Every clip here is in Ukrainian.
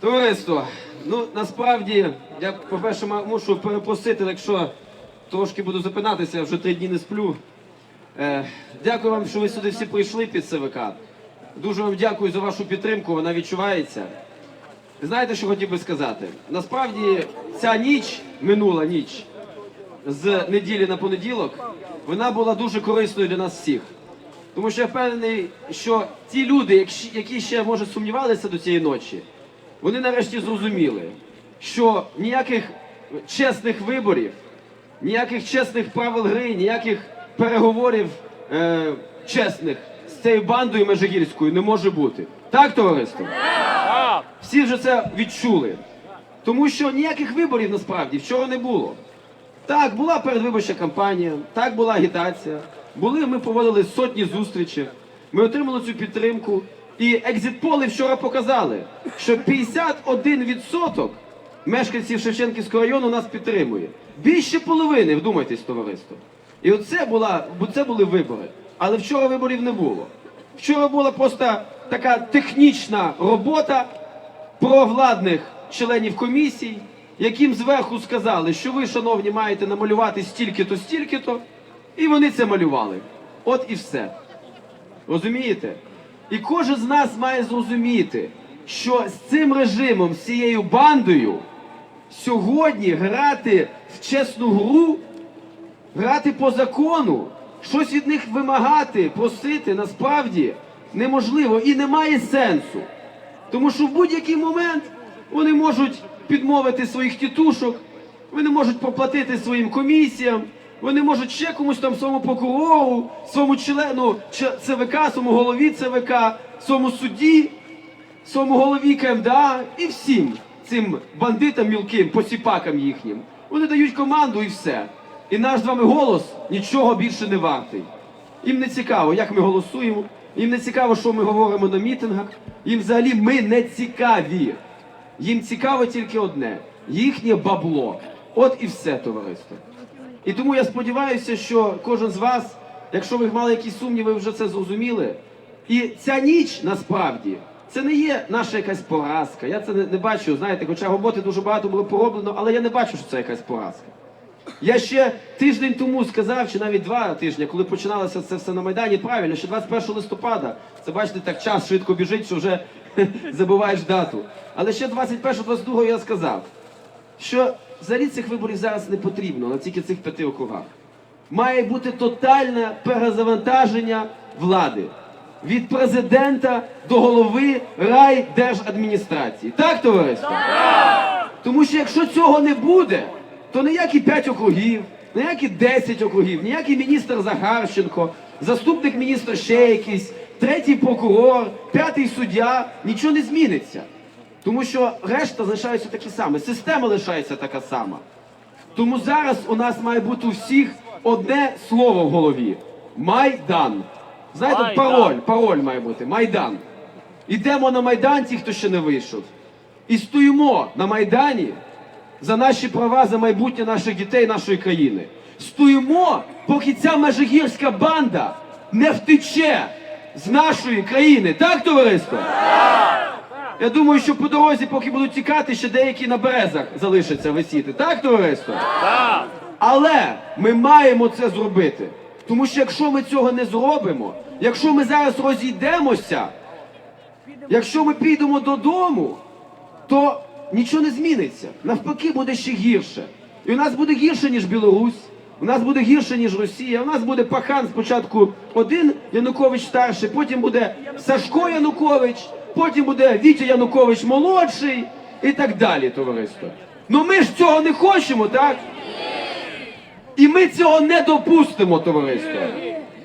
Товариство, ну насправді я, по-перше, мушу перепросити, якщо трошки буду запинатися, я вже три дні не сплю. Е, дякую вам, що ви сюди всі прийшли під ЦВК. Дуже вам дякую за вашу підтримку, вона відчувається. Знаєте, що хотів би сказати? Насправді ця ніч, минула ніч, з неділі на понеділок, вона була дуже корисною для нас всіх. Тому що я впевнений, що ті люди, які ще може сумнівалися до цієї ночі, вони нарешті зрозуміли, що ніяких чесних виборів, ніяких чесних правил гри, ніяких переговорів е, чесних з цією бандою межигірською не може бути. Так, товариство? Всі вже це відчули. Тому що ніяких виборів насправді вчора не було. Так, була передвиборча кампанія, так була агітація. Були, ми проводили сотні зустрічей. Ми отримали цю підтримку. І екзитполи вчора показали, що 51% мешканців Шевченківського району нас підтримує. Більше половини, вдумайтесь, товариство. І оце була, це були вибори. Але вчора виборів не було. Вчора була просто така технічна робота провладних членів комісій, яким зверху сказали, що ви, шановні, маєте намалювати стільки-то, стільки-то, і вони це малювали. От і все. Розумієте? І кожен з нас має зрозуміти, що з цим режимом, з цією бандою, сьогодні грати в чесну гру, грати по закону, щось від них вимагати, просити, насправді неможливо і немає сенсу. Тому що в будь-який момент вони можуть підмовити своїх тітушок, вони можуть поплатити своїм комісіям, вони можуть ще комусь там своєму прокурору, своєму члену ЦВК, своєму голові ЦВК, своєму судді, своєму голові КМДА і всім цим бандитам мілким, посіпакам їхнім. Вони дають команду і все. І наш з вами голос нічого більше не вартий. Їм не цікаво, як ми голосуємо, їм не цікаво, що ми говоримо на мітингах. Їм взагалі ми не цікаві. Їм цікаво тільки одне їхнє бабло. От і все, товариство. І тому я сподіваюся, що кожен з вас, якщо ви мали якісь сумніви, ви вже це зрозуміли. І ця ніч насправді це не є наша якась поразка. Я це не, не бачу. Знаєте, хоча роботи дуже багато було пороблено, але я не бачу, що це якась поразка. Я ще тиждень тому сказав, чи навіть два тижні, коли починалося це все на Майдані, правильно, що 21 листопада, це бачите, так час швидко біжить, що вже забуваєш дату. Але ще 21-22 я сказав, що взагалі цих виборів зараз не потрібно на тільки цих п'яти округах. Має бути тотальне перезавантаження влади від президента до голови райдержадміністрації. Так, товариство? Тому що якщо цього не буде, то ніякі 5 округів, ніякі 10 округів, ніякий міністр Захарченко, заступник міністра ще якийсь, третій прокурор, п'ятий суддя, нічого не зміниться. Тому що решта залишаються такі самі, система лишається така сама. Тому зараз у нас має бути у всіх одне слово в голові: Майдан. Знаєте, Майдан. пароль, пароль має бути Майдан. Ідемо на Майдан, ті, хто ще не вийшов. І стоїмо на Майдані за наші права, за майбутнє наших дітей, нашої країни. Стоїмо, поки ця межигірська банда не втече з нашої країни. Так, товариство? Я думаю, що по дорозі, поки будуть тікати, ще деякі на березах залишаться висіти. Так, товариство? Так. Але ми маємо це зробити. Тому що якщо ми цього не зробимо, якщо ми зараз розійдемося, якщо ми підемо додому, то нічого не зміниться. Навпаки, буде ще гірше. І у нас буде гірше, ніж Білорусь, у нас буде гірше, ніж Росія. У нас буде пахан спочатку один Янукович старший, потім буде Сашко Янукович, потім буде Вітя Янукович молодший і так далі, товариство. Ну ми ж цього не хочемо, так? І ми цього не допустимо, товариство.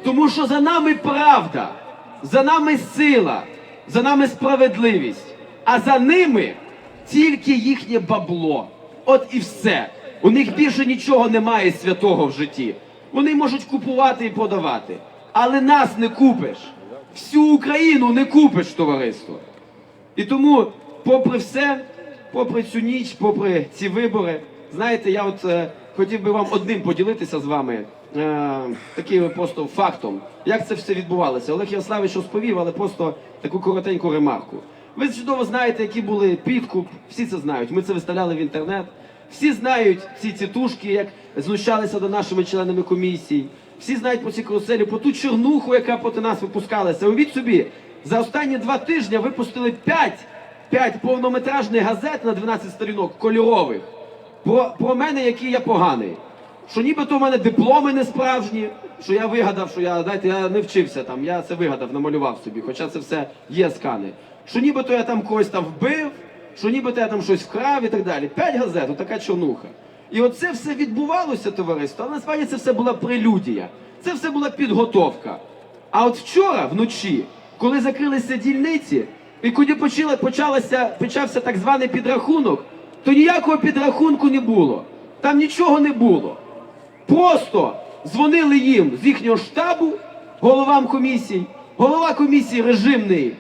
Тому що за нами правда, за нами сила, за нами справедливість, а за ними тільки їхнє бабло. От і все. У них більше нічого немає святого в житті. Вони можуть купувати і продавати. Але нас не купиш. Всю Україну не купиш, товариство. І тому, попри все, попри цю ніч, попри ці вибори, знаєте, я от е, хотів би вам одним поділитися з вами, е, таким просто фактом, як це все відбувалося. Олег Ярославович розповів, але просто таку коротеньку ремарку. Ви чудово знаєте, які були підкуп. Всі це знають. Ми це виставляли в інтернет. Всі знають ці цітушки, як знущалися до нашими членами комісії. Всі знають про ці каруселі, про ту чорнуху, яка проти нас випускалася. Уявіть собі, за останні два тижні випустили 5, 5 повнометражних газет на 12 сторінок кольорових. Про, про мене, який я поганий. Що нібито у мене дипломи не справжні, що я вигадав, що я дайте, я не вчився там, я це вигадав, намалював собі, хоча це все є скани. Що нібито я там когось там вбив, що нібито я там щось вкрав і так далі. П'ять газет, отака чорнуха. І оце все відбувалося, товариство, але насправді це все була прелюдія, це все була підготовка. А от вчора вночі, коли закрилися дільниці, і коли почали, почалося, почався так званий підрахунок, то ніякого підрахунку не було. Там нічого не було. Просто дзвонили їм з їхнього штабу, головам комісій. Голова комісії режимний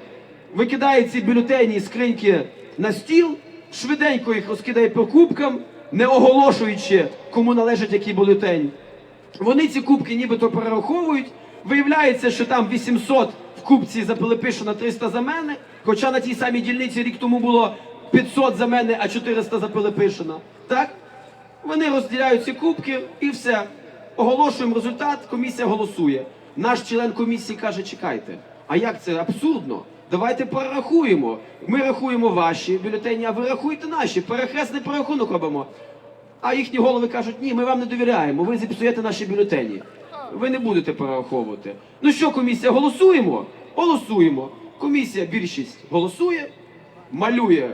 викидає ці бюлетені з скриньки на стіл, швиденько їх розкидає по кубкам, не оголошуючи, кому належить який бюлетень. Вони ці кубки нібито перераховують. Виявляється, що там 800 в кубці за Пилипишина, 300 за мене. Хоча на тій самій дільниці рік тому було 500 за мене, а 400 за Пилипишина. Так? Вони розділяють ці кубки і все. Оголошуємо результат, комісія голосує. Наш член комісії каже: чекайте, а як це абсурдно? Давайте перерахуємо. Ми рахуємо ваші бюлетені, а ви рахуєте наші. Перехресний перерахунок робимо. А їхні голови кажуть, ні, ми вам не довіряємо, ви зіпсуєте наші бюлетені. Ви не будете перераховувати. Ну що, комісія, голосуємо? Голосуємо. Комісія більшість голосує, малює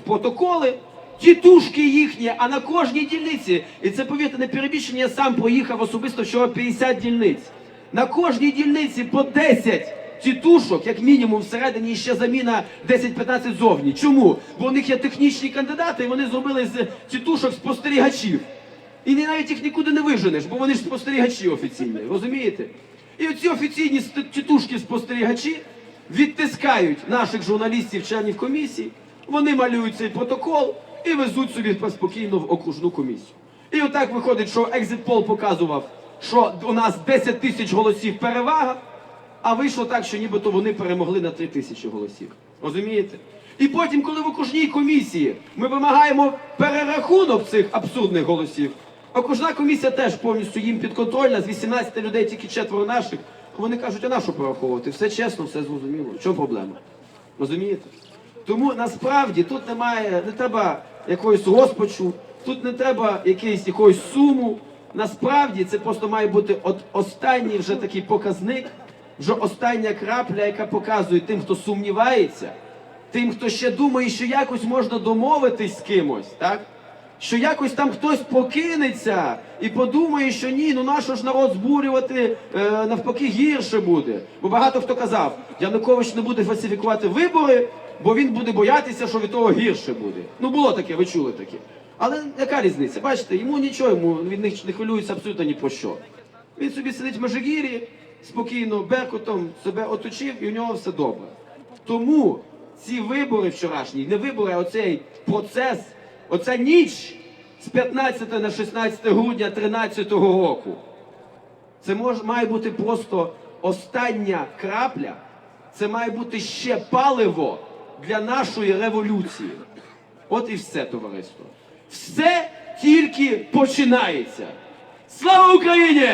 в протоколи, тітушки їхні, а на кожній дільниці, і це повірте, не перебільшення, я сам проїхав особисто вчора 50 дільниць. На кожній дільниці по 10 тітушок, як мінімум, всередині ще заміна 10-15 зовні. Чому? Бо у них є технічні кандидати, і вони зробили з тітушок спостерігачів. І навіть їх нікуди не виженеш, бо вони ж спостерігачі офіційні, розумієте? І оці офіційні ст- тітушки спостерігачі відтискають наших журналістів, членів комісії, вони малюють цей протокол і везуть собі спокійно в окружну комісію. І отак виходить, що екзитпол показував, що у нас 10 тисяч голосів перевага, а вийшло так, що нібито вони перемогли на 3 тисячі голосів. Розумієте? І потім, коли в окружній комісії ми вимагаємо перерахунок цих абсурдних голосів, окружна комісія теж повністю їм підконтрольна, з 18 людей тільки четверо наших. Вони кажуть, а на що пораховувати? Все чесно, все зрозуміло. В чому проблема? Розумієте? Тому насправді тут немає, не треба якоїсь розпачу, тут не треба якоїсь якоїсь суму. Насправді це просто має бути от останній вже такий показник, вже остання крапля, яка показує тим, хто сумнівається, тим, хто ще думає, що якось можна домовитись з кимось, так? Що якось там хтось покинеться і подумає, що ні, ну нащо ж народ збурювати, е, навпаки, гірше буде. Бо багато хто казав, Янукович не буде фальсифікувати вибори, бо він буде боятися, що від того гірше буде. Ну було таке, ви чули таке. Але яка різниця? Бачите, йому нічого, йому він не, хвилюється абсолютно ні про що. Він собі сидить в Межигір'ї, спокійно, беркутом себе оточив, і у нього все добре. Тому ці вибори вчорашні, не вибори, а оцей процес, оця ніч з 15 на 16 грудня 2013 року. Це мож, має бути просто остання крапля, це має бути ще паливо для нашої революції. От і все, товариство. Все тільки починається. Слава Україні!